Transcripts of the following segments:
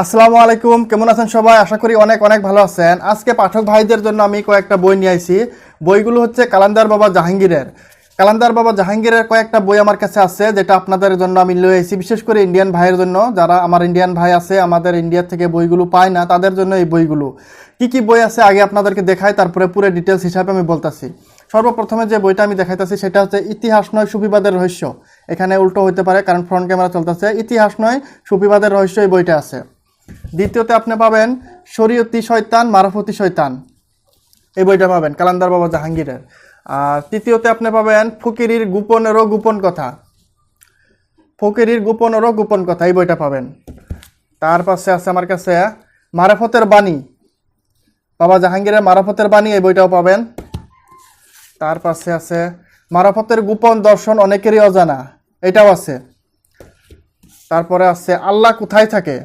আসসালামু আলাইকুম, কেমন আছেন সবাই? আশা করি অনেক অনেক ভালো আছেন। আজকে পাঠক ভাইদের জন্য আমি কয়েকটা বই নিয়ে আইছি। বইগুলো হচ্ছে কালান্দার বাবা জাহাঙ্গীরের। কালান্দার বাবা জাহাঙ্গীরের কয়েকটা বই আমার কাছে আছে, যেটা আপনাদের জন্য আমি নিয়ে আইছি, বিশেষ করে ইন্ডিয়ান ভাইয়ের জন্য। যারা আমার ইন্ডিয়ান ভাই আছে, আমাদের ইন্ডিয়া থেকে বইগুলো পায় না, তাদের জন্য এই বইগুলো। কি কি বই আছে আগে আপনাদেরকে দেখাই, তারপরে পুরো ডিটেলস হিসাবে আমি বলতাছি। সর্বপ্রথমে যে বইটা আমি দেখাইতেছি, সেটা হচ্ছে ইতিহাস নয়, সুফিবাদের রহস্য। এখানে উল্টো হইতে পারে, কারণ ফ্রন্ট ক্যামেরা চলতেছে। ইতিহাস নয়, সুফিবাদের রহস্য এই বইটা আছে। দ্বিতীয়তে আপনি পাবেন শরীয়তি শয়তান, মারফতি শয়তান। এই বইটা পাবেন, কালান্দার বাবা জাহাঙ্গীরের। আর তৃতীয়তে আপনি পাবেন ফকিরির গোপনেরও গোপন কথা। ফকিরির গোপনেরও গোপন কথা, এই বইটা পাবেন। তার পাশে আছে আমার কাছে মারাফতের বাণী। বাবা জাহাঙ্গীরের মারাফতের বাণী, এই বইটাও পাবেন। তার পাশে আছে মারাফতের গোপন দর্শন অনেকেরই অজানা, এটাও আছে। তারপরে আছে, আল্লাহ কোথায় থাকে?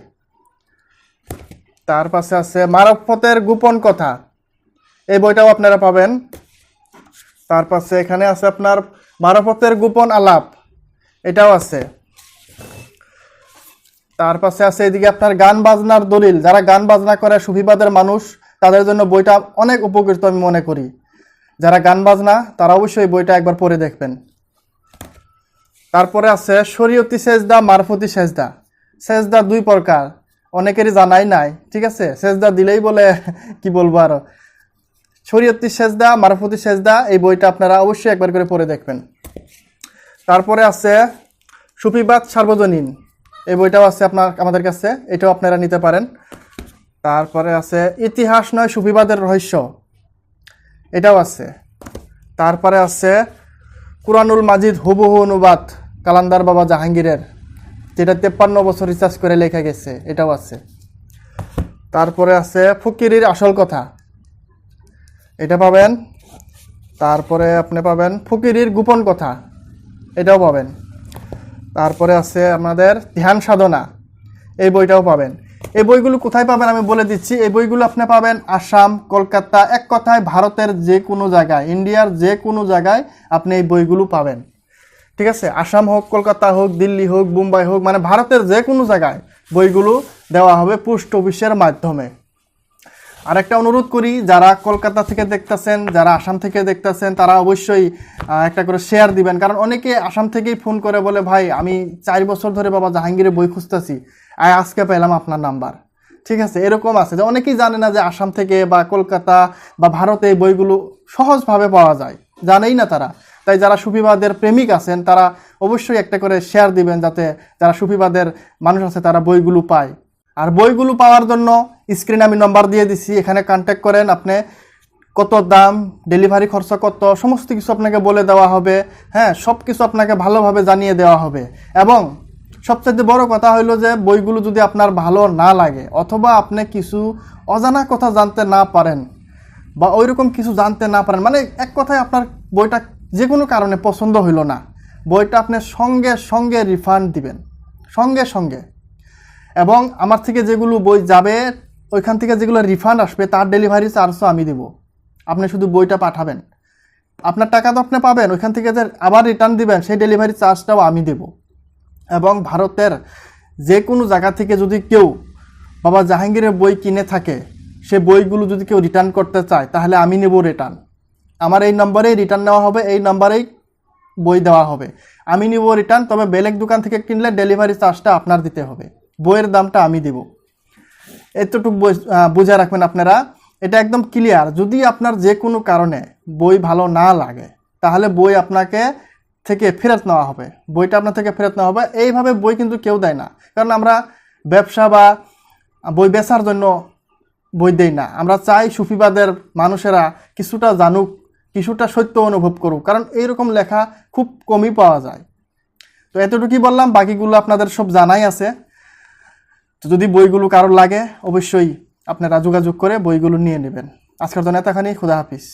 তার পাশে আছে মারফতের গোপন কথা। এই বইটাও আপনারা পাবেন। তার পাশে এখানে আছে আপনার মারফতের গোপন আলাপ। এটাও আছে। তার পাশে আছে এদিকে আপনার গান বাজনার দলিল। যারা গান বাজনা করে, সুফিবাদের মানুষ, তাদের জন্য বইটা অনেক উপকৃত আমি মনে করি। যারা গান বাজনা, তারা অবশ্যই বইটা একবার পড়ে দেখবেন। তারপরে আছে শরীয়তি সেজদা, মারফতি সেজদা। সেজদা দুই প্রকার। অনেকেরই জানাই নাই, ঠিক আছে? সেজদা দিলেই বলে, কি বলব আর? শরীয়তি সেজদা, মারফতি সেজদা, এই বইটা আপনারা অবশ্যই একবার করে পড়ে দেখবেন। তারপরে আছে, সুফিবাদ সার্বজনীন। এই বইটাও আছে আপনার, আমাদের কাছে, এটাও আপনারা নিতে পারেন। তারপরে আছে, ইতিহাস নয়, সুফিবাদের রহস্য। এটাও আছে। তারপরে আছে, কুরআনুল মাজিদ হুবহু অনুবাদ, কালান্দার বাবা জাহাঙ্গীরের। যেটা তেপ্পান্ন বছর রিসার্চ করে লেখা গেছে, এটাও আছে। তারপরে আছে ফকিরির আসল কথা। এটা পাবেন, তারপরে আপনি পাবেন ফকিরির গোপন কথা। এটাও পাবেন। তারপরে আছে আমাদের ধ্যান সাধনা। এই বইটাও পাবেন। এই বইগুলো কোথায় পাবেন আমি বলে দিচ্ছি। এই বইগুলো আপনি পাবেন আসাম, কলকাতা, এক কথায় ভারতের যে কোনো জায়গায়, ইন্ডিয়ার যে কোনো জায়গায় আপনি এই বইগুলো পাবেন। ঠিক আছে? আসাম হোক, কলকাতা হোক, দিল্লি হোক, মুম্বাই হোক মানে ভারতের যে কোনো জায়গায় বইগুলো দেওয়া হবে পোস্ট অফিসের মাধ্যমে। আরেকটা অনুরোধ করি, যারা কলকাতা থেকে দেখতেছেন, যারা আসাম থেকে দেখতেছেন, তারা অবশ্যই একটা করে শেয়ার দিবেন। কারণ অনেকে আসাম থেকেই ফোন করে বলে, ভাই, আমি চার বছর ধরে বাবা জাহাঙ্গীরের বই খুঁজতেছি। আয়, আজকে পেলাম আপনার নাম্বার। ঠিক আছে? এরকম আছে। যে অনেকেই জানে না যে আসাম থেকে বা কলকাতা বা ভারতে বইগুলো সহজভাবে পাওয়া যায়। জানেই না তারা। তাই যারা সুফিবাদের প্রেমিক আছেন, তারা অবশ্যই একটা করে শেয়ার দিবেন যাতে যারা সুফিবাদের মানুষ আছে, তারা বইগুলো পায়। আর বইগুলো পাওয়ার জন্য স্ক্রিনে আমি নম্বর দিয়ে দিছি, এখানে কন্ট্যাক্ট করেন আপনি। কত দাম ডেলিভারি খরচ কত, সমস্ত কিছু আপনাকে বলে দেওয়া হবে। হ্যাঁ সব কিছু আপনাকে ভালোভাবে জানিয়ে দেওয়া হবে। এবং সবচেয়ে বড় কথা হলো যে, বইগুলো যদি আপনার ভালো না লাগে, অথবা আপনি কিছু অজানা কথা জানতে না পারেন বা ওইরকম কিছু জানতে না পারেন মানে এক কথায় আপনার বইটা যে কোনো কারণে পছন্দ হইল না, বইটা আপনি সঙ্গে সঙ্গে রিফান্ড দিবেন, সঙ্গে সঙ্গে। এবং আমার থেকে যেগুলো বই যাবে, ওইখান থেকে যেগুলো রিফান্ড আসবে, তার ডেলিভারি চার্জও আমি দেব। আপনি শুধু বইটা পাঠাবেন। আপনার টাকা তো আপনি পাবেন, ওইখান থেকে যে আবার রিটার্ন দিবেন, সেই ডেলিভারি চার্জটাও আমি দেব। এবং ভারতের যে কোনো জায়গা থেকে যদি কেউ বাবা জাহাঙ্গীরের বই কিনে থাকে সে বইগুলো যদি কেউ রিটার্ন করতে চায়, তাহলে আমি নেব রিটার্ন আমার এই নম্বরেই রিটার্ন নেওয়া হবে, এই নম্বরেই বই দেওয়া হবে। আমি নিব রিটার্ন তবে বেলেগ দোকান থেকে কিনলে ডেলিভারি চার্জটা আপনার দিতে হবে। বইয়ের দামটা আমি দিব। এতটুকু বুঝে রাখবেন আপনারা। এটা একদম ক্লিয়ার যদি আপনার যে কোনো কারণে বই ভালো না লাগে, তাহলে বই আপনাকে থেকে ফেরত নেওয়া হবে। বইটা আপনার থেকে ফেরত নেওয়া হবে। এইভাবে বই কিন্তু কেউ দেয় না। কারণ আমরা ব্যবসা বা বই বেচার জন্য বই দেই না। আমরা চাই সুফিবাদের মানুষেরা কিছুটা জানুক, কিছুটা সত্য অনুভব করুক, কারণ এইরকম লেখা খুব কমই পাওয়া যায়। তো এতটুকুই বললাম, বাকিগুলো আপনাদের সব জানাই আছে। তো যদি বইগুলো কারোর লাগে, অবশ্যই আপনারা যোগাযোগ করে বইগুলো নিয়ে নেবেন। আজকের জন্য এতখানি, খুদা হাফিজ।